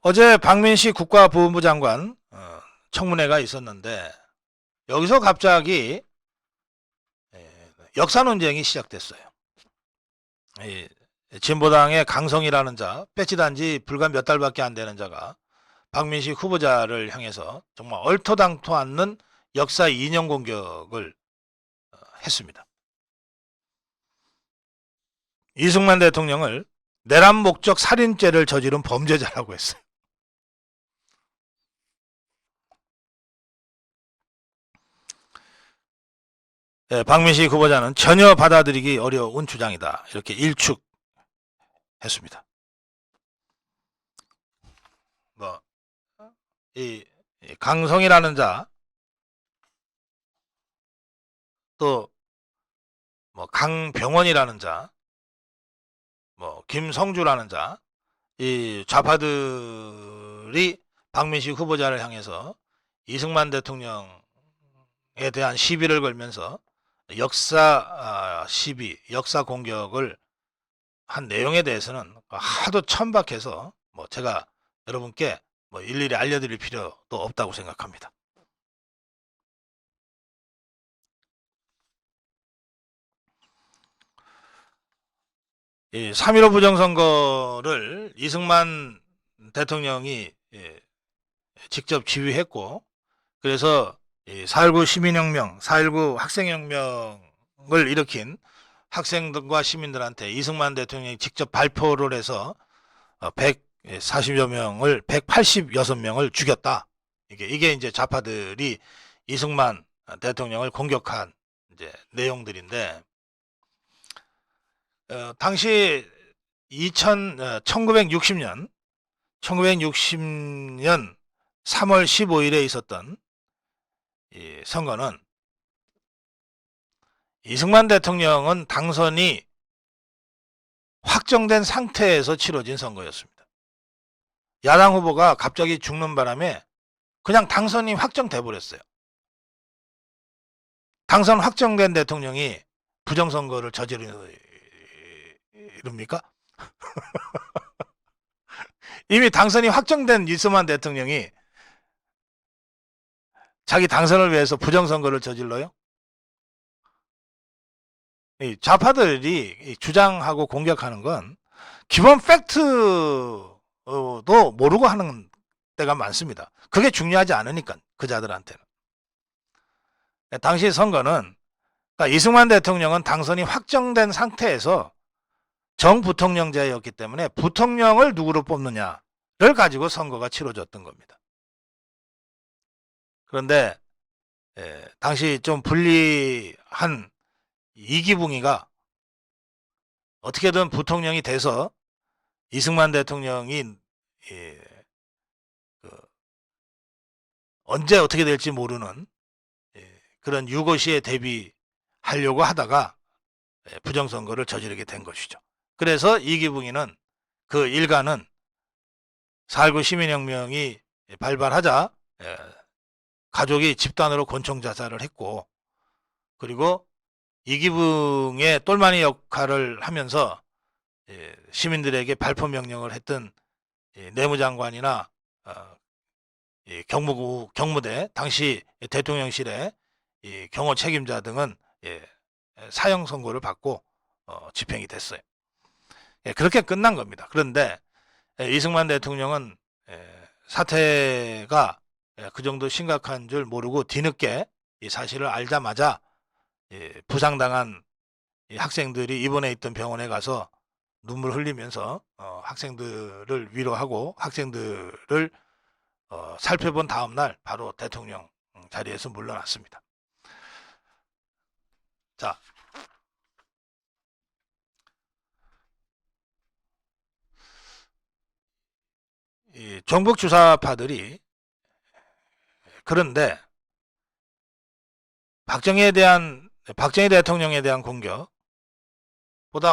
어제 박민식 국가보훈부 장관 어, 청문회가 있었는데 여기서 갑자기 에, 역사 논쟁이 시작됐어요. 이 진보당의 강성이라는 자, 배치단 지 불과 몇 달밖에 안 되는 자가 박민식 후보자를 향해서 정말 얼토당토 않는 역사 인용 공격을 어, 했습니다. 이승만 대통령을 내란 목적 살인죄를 저지른 범죄자라고 했어요. 박민식 후보자는 전혀 받아들이기 어려운 주장이다. 이렇게 일축했습니다. 뭐, 이, 이 강성이라는 자, 또, 뭐, 강병원이라는 자, 뭐, 김성주라는 자, 이 좌파들이 박민식 후보자를 향해서 이승만 대통령에 대한 시비를 걸면서 역사 아, 시비, 역사 공격을 한 내용에 대해서는 하도 천박해서 뭐 제가 여러분께 뭐 일일이 알려드릴 필요도 없다고 생각합니다. 이 3.15 부정선거를 이승만 대통령이 예, 직접 지휘했고 그래서 4.19 시민혁명, 4.19 학생혁명을 일으킨 학생들과 시민들한테 이승만 대통령이 직접 발표를 해서 140여 명을 186명을 죽였다. 이게 이게 이제 좌파들이 이승만 대통령을 공격한 이제 내용들인데 어, 당시 2000 어, 1960년 1960년 3월 15일에 있었던 이 선거는 이승만 대통령은 당선이 확정된 상태에서 치러진 선거였습니다. 야당 후보가 갑자기 죽는 바람에 그냥 당선이 확정돼 버렸어요. 당선 확정된 대통령이 부정선거를 저지르니까 이미 당선이 확정된 이승만 대통령이 자기 당선을 위해서 부정선거를 저질러요? 이 좌파들이 이 주장하고 공격하는 건 기본 팩트도 모르고 하는 때가 많습니다. 그게 중요하지 않으니까 그 자들한테는. 당시 선거는 그러니까 이승만 대통령은 당선이 확정된 상태에서 정부통령제였기 때문에 부통령을 누구로 뽑느냐를 가지고 선거가 치러졌던 겁니다. 그런데 예, 당시 좀 불리한 이기붕이가 어떻게든 부통령이 돼서 이승만 대통령이 예, 그 언제 어떻게 될지 모르는 예, 그런 유고시에 대비하려고 하다가 예, 부정선거를 저지르게 된 것이죠. 그래서 이기붕이는 그 일가는 4.19 시민혁명이 발발하자 예, 가족이 집단으로 권총 자살을 했고 그리고 이기붕의 똘마니 역할을 하면서 예, 시민들에게 발포 명령을 했던 예, 내무장관이나 어, 예, 경무부 경무대 당시 대통령실의 이 경호 책임자 등은 예, 사형 선고를 받고 어, 집행이 됐어요. 예, 그렇게 끝난 겁니다. 그런데 예, 이승만 대통령은 예, 사태가 예, 그 정도 심각한 줄 모르고 뒤늦게 이 사실을 알자마자 예, 부상당한 이 학생들이 입원해 있던 병원에 가서 눈물 흘리면서 어, 학생들을 위로하고 학생들을 어, 살펴본 다음 날 바로 대통령 자리에서 물러났습니다. 자, 이 종북 주사파들이 그런데 박정희에 대한 박정희 대통령에 대한 공격보다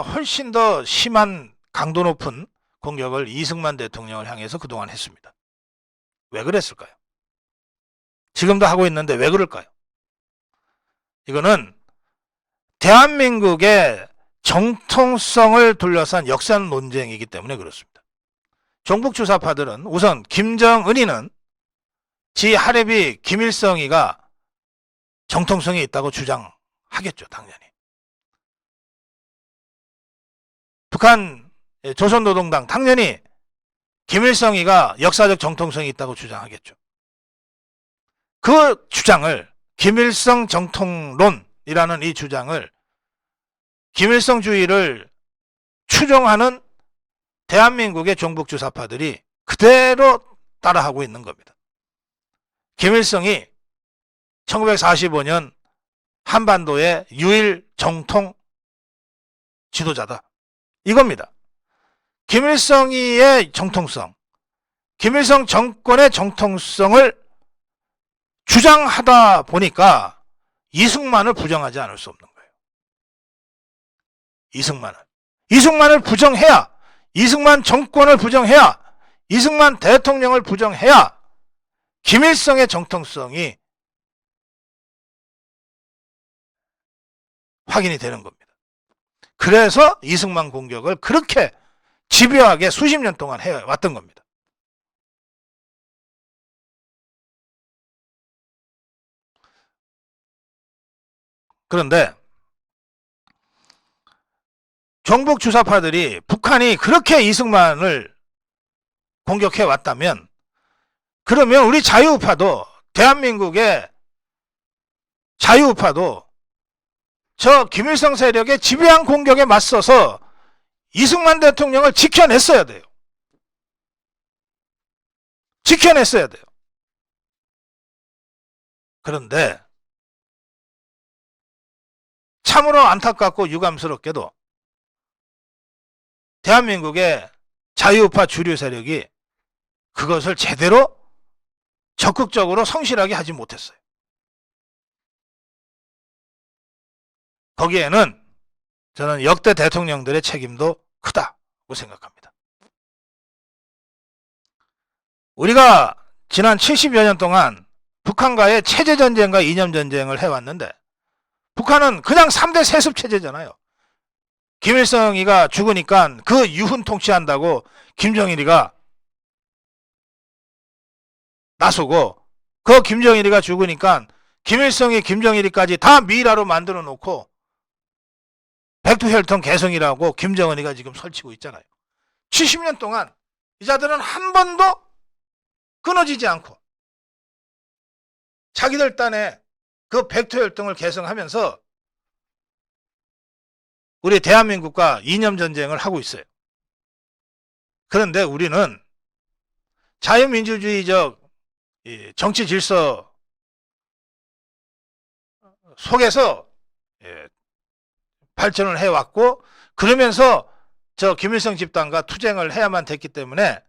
훨씬 더 심한 강도 높은 공격을 이승만 대통령을 향해서 그동안 했습니다. 왜 그랬을까요? 지금도 하고 있는데 왜 그럴까요? 이거는 대한민국의 정통성을 둘러싼 역사 논쟁이기 때문에 그렇습니다. 종북주사파들은 우선 김정은이는 지 하랩이 김일성이가 정통성이 있다고 주장하겠죠, 당연히. 북한 조선노동당 당연히 김일성이가 역사적 정통성이 있다고 주장하겠죠. 그 주장을 김일성 정통론이라는 이 주장을 김일성주의를 추종하는 대한민국의 종북주사파들이 그대로 따라하고 있는 겁니다. 김일성이 1945년 한반도의 유일 정통 지도자다. 이겁니다. 김일성이의 정통성, 김일성 정권의 정통성을 주장하다 보니까 이승만을 부정하지 않을 수 없는 거예요. 이승만을. 이승만을 부정해야, 이승만 정권을 부정해야, 이승만 대통령을 부정해야 김일성의 정통성이 확인이 되는 겁니다. 그래서 이승만 공격을 그렇게 집요하게 수십 년 동안 해왔던 겁니다. 그런데 정북 주사파들이 북한이 그렇게 이승만을 공격해 왔다면 그러면 우리 자유우파도 대한민국의 자유우파도 저 김일성 세력의 집요한 공격에 맞서서 이승만 대통령을 지켜냈어야 돼요. 지켜냈어야 돼요. 그런데 참으로 안타깝고 유감스럽게도 대한민국의 자유우파 주류 세력이 그것을 제대로 적극적으로 성실하게 하지 못했어요. 거기에는 저는 역대 대통령들의 책임도 크다고 생각합니다. 우리가 지난 70여 년 동안 북한과의 체제전쟁과 이념전쟁을 해왔는데 북한은 그냥 3대 세습 체제잖아요. 김일성이가 죽으니까 그 유훈 통치한다고 김정일이가 나서고 그 김정일이가 죽으니까 김일성이 김정일이까지 다 미라로 만들어 놓고 백두혈통 개성이라고 김정은이가 지금 설치고 있잖아요. 70년 동안 이 자들은 한 번도 끊어지지 않고 자기들 딴에 그 백두혈통을 개성하면서 우리 대한민국과 이념 전쟁을 하고 있어요. 그런데 우리는 자유민주주의적 정치 질서 속에서 예, 발전을 해왔고 그러면서 저 김일성 집단과 투쟁을 해야만 됐기 때문에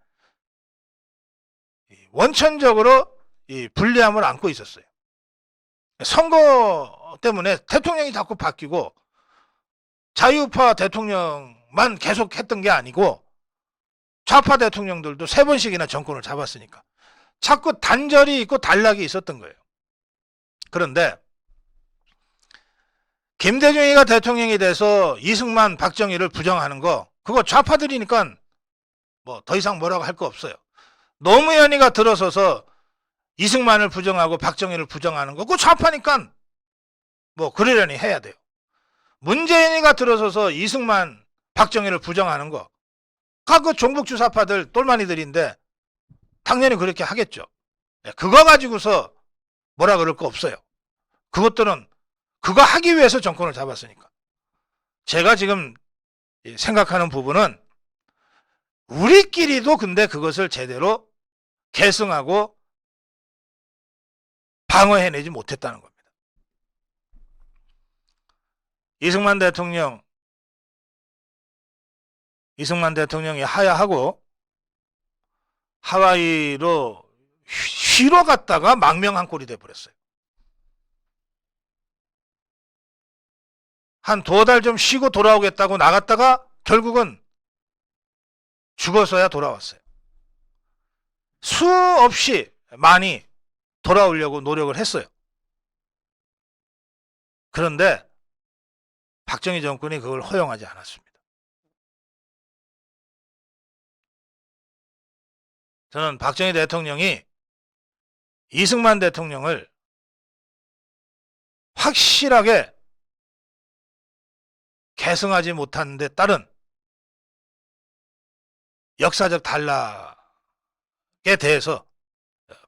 원천적으로 이 불리함을 안고 있었어요. 선거 때문에 대통령이 자꾸 바뀌고 자유파 대통령만 계속 했던 게 아니고 좌파 대통령들도 세 번씩이나 정권을 잡았으니까 자꾸 단절이 있고 단락이 있었던 거예요. 그런데 김대중이가 대통령이 돼서 이승만, 박정희를 부정하는 거 그거 좌파들이니까 뭐 더 이상 뭐라고 할 거 없어요. 노무현이가 들어서서 이승만을 부정하고 박정희를 부정하는 거 그거 좌파니까 뭐 그러려니 해야 돼요. 문재인이가 들어서서 이승만, 박정희를 부정하는 거그 종북주사파들 똘마니들인데 당연히 그렇게 하겠죠. 예, 그거 가지고서 뭐라 그럴 거 없어요. 그것들은 그거 하기 위해서 정권을 잡았으니까. 제가 지금 생각하는 부분은 우리끼리도 근데 그것을 제대로 계승하고 방어해내지 못했다는 겁니다. 이승만 대통령, 이승만 대통령이 하야하고 하와이로 쉬러 갔다가 망명 한 꼴이 돼버렸어요. 한 두어 달좀 쉬고 돌아오겠다고 나갔다가 결국은 죽어서야 돌아왔어요. 수없이 많이 돌아오려고 노력을 했어요. 그런데 박정희 정권이 그걸 허용하지 않았습니다. 저는 박정희 대통령이 이승만 대통령을 확실하게 계승하지 못한 데 따른 역사적 단락에 대해서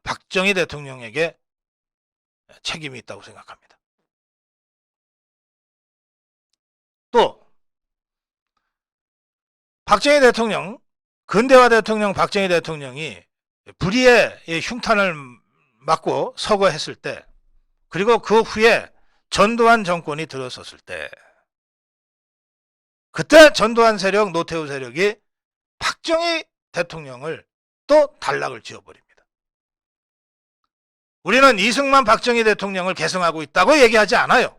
박정희 대통령에게 책임이 있다고 생각합니다. 또 박정희 대통령, 근대화 대통령 박정희 대통령이 불의의 이 흉탄을 맞고 서거했을 때 그리고 그 후에 전두환 정권이 들어섰을 때 그때 전두환 세력, 노태우 세력이 박정희 대통령을 또 단락을 지어버립니다. 우리는 이승만 박정희 대통령을 계승하고 있다고 얘기하지 않아요.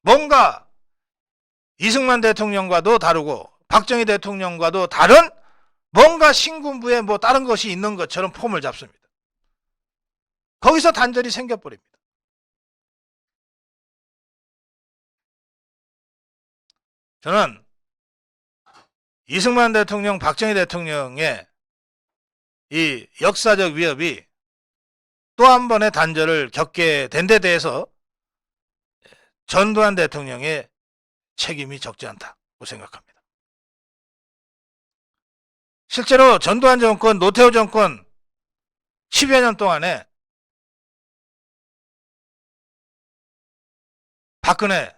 뭔가 이승만 대통령과도 다르고 박정희 대통령과도 다른 뭔가 신군부에 뭐 다른 것이 있는 것처럼 폼을 잡습니다. 거기서 단절이 생겨버립니다. 저는 이승만 대통령, 박정희 대통령의 이 역사적 위협이 또 한 번의 단절을 겪게 된 데 대해서 전두환 대통령의 책임이 적지 않다고 생각합니다. 실제로 전두환 정권, 노태우 정권 10여 년 동안에 박근혜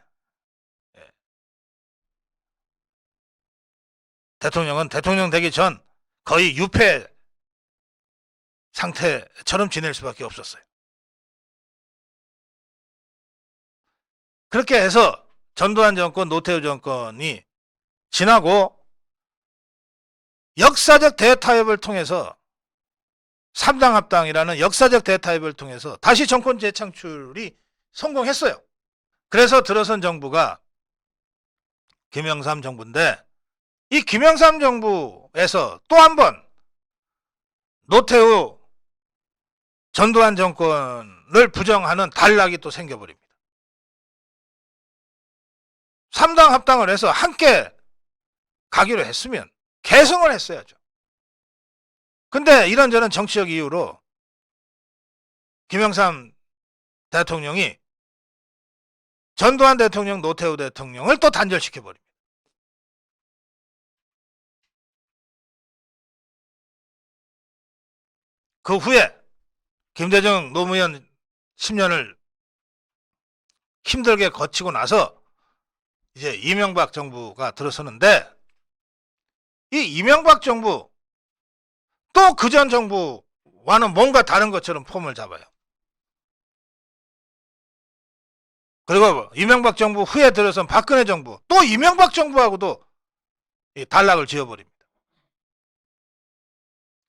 대통령은 대통령 되기 전 거의 유패 상태처럼 지낼 수밖에 없었어요. 그렇게 해서 전두환 정권, 노태우 정권이 지나고 역사적 대타협을 통해서 삼당합당이라는 역사적 대타협을 통해서 다시 정권 재창출이 성공했어요. 그래서 들어선 정부가 김영삼 정부인데 이 김영삼 정부에서 또 한 번 노태우 전두환 정권을 부정하는 단락이 또 생겨버립니다. 3당 합당을 해서 함께 가기로 했으면 개성을 했어야죠. 근데 이런저런 정치적 이유로 김영삼 대통령이 전두환 대통령, 노태우 대통령을 또 단절시켜버립니다. 그 후에 김대중 노무현 10년을 힘들게 거치고 나서 이제 이명박 정부가 들어서는데 이 이명박 정부 또 그 전 정부와는 뭔가 다른 것처럼 폼을 잡아요. 그리고 이명박 정부 후에 들어선 박근혜 정부 또 이명박 정부하고도 이 단락을 지어버립니다.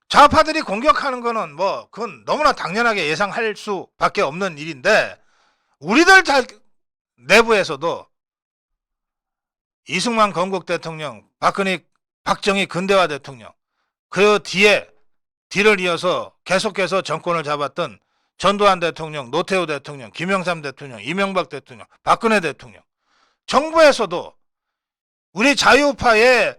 좌파들이 공격하는 거는 뭐 그건 너무나 당연하게 예상할 수밖에 없는 일인데 우리들 자, 내부에서도 이승만 건국 대통령, 박근혜, 박정희 근대화 대통령 그 뒤에 뒤를 이어서 계속해서 정권을 잡았던 전두환 대통령, 노태우 대통령, 김영삼 대통령, 이명박 대통령, 박근혜 대통령 정부에서도 우리 자유파의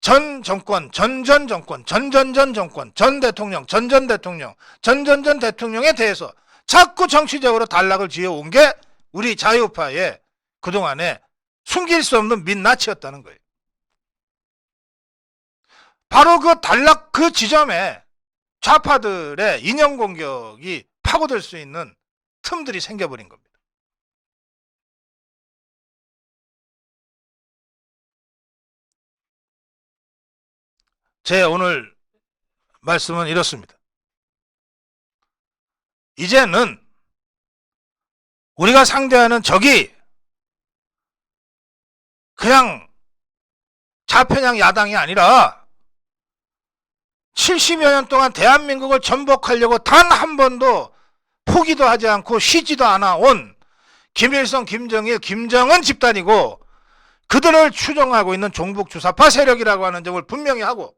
전 정권, 전전 정권, 전전전 정권, 전 대통령, 전전 대통령, 전전전 대통령에 대해서 자꾸 정치적으로 단락을 지어온 게 우리 자유파의 그동안에 숨길 수 없는 민낯이었다는 거예요. 바로 그 단락 그 지점에 좌파들의 인형 공격이 파고들 수 있는 틈들이 생겨버린 겁니다. 제 오늘 말씀은 이렇습니다. 이제는 우리가 상대하는 적이 그냥 좌편향 야당이 아니라 70여 년 동안 대한민국을 전복하려고 단 한 번도 포기도 하지 않고 쉬지도 않아 온 김일성, 김정일, 김정은 집단이고 그들을 추종하고 있는 종북주사파 세력이라고 하는 점을 분명히 하고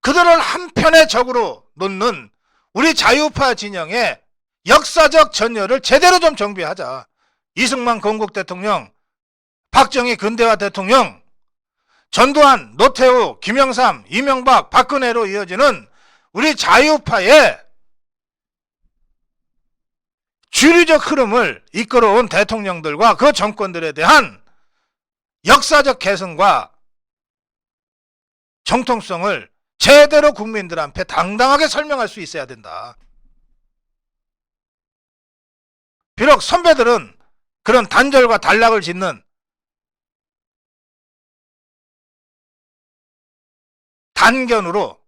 그들을 한편의 적으로 놓는 우리 자유파 진영의 역사적 전열을 제대로 좀 정비하자. 이승만 건국 대통령, 박정희 근대화 대통령, 전두환, 노태우, 김영삼, 이명박, 박근혜로 이어지는 우리 자유파의 주류적 흐름을 이끌어온 대통령들과 그 정권들에 대한 역사적 개성과 정통성을 제대로 국민들한테 당당하게 설명할 수 있어야 된다. 비록 선배들은 그런 단절과 단락을 짓는 단견으로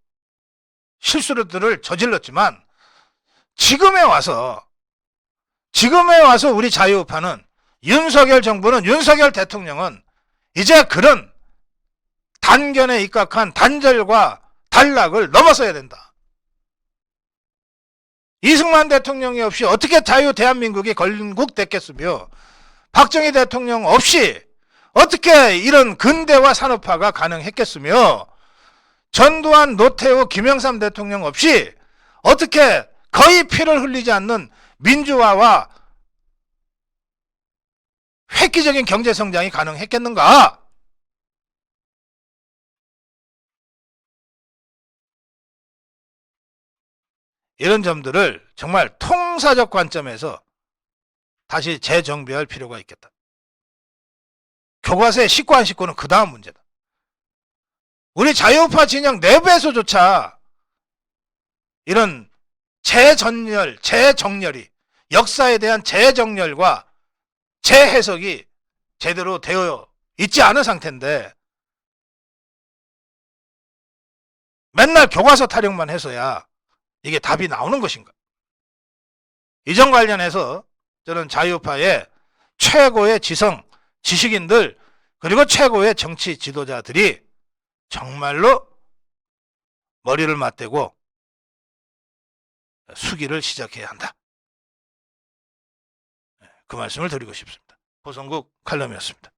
실수들을 저질렀지만 지금에 와서 지금에 와서 우리 자유파는 윤석열 정부는 윤석열 대통령은 이제 그런 단견에 입각한 단절과 단락을 넘어서야 된다. 이승만 대통령이 없이 어떻게 자유 대한민국이 건국됐겠으며 박정희 대통령 없이 어떻게 이런 근대화 산업화가 가능했겠으며 전두환, 노태우, 김영삼 대통령 없이 어떻게 거의 피를 흘리지 않는 민주화와 획기적인 경제 성장이 가능했겠는가? 이런 점들을 정말 통사적 관점에서 다시 재정비할 필요가 있겠다. 교과서의 19안 19는 그 다음 문제다. 우리 자유파 진영 내부에서조차 이런 재전열, 재정렬이 역사에 대한 재정렬과 재해석이 제대로 되어 있지 않은 상태인데 맨날 교과서 타령만 해서야 이게 답이 나오는 것인가? 이 점 관련해서 저는 자유파의 최고의 지성, 지식인들, 그리고 최고의 정치 지도자들이 정말로 머리를 맞대고 수기를 시작해야 한다. 그 말씀을 드리고 싶습니다. 호성국 칼럼이었습니다.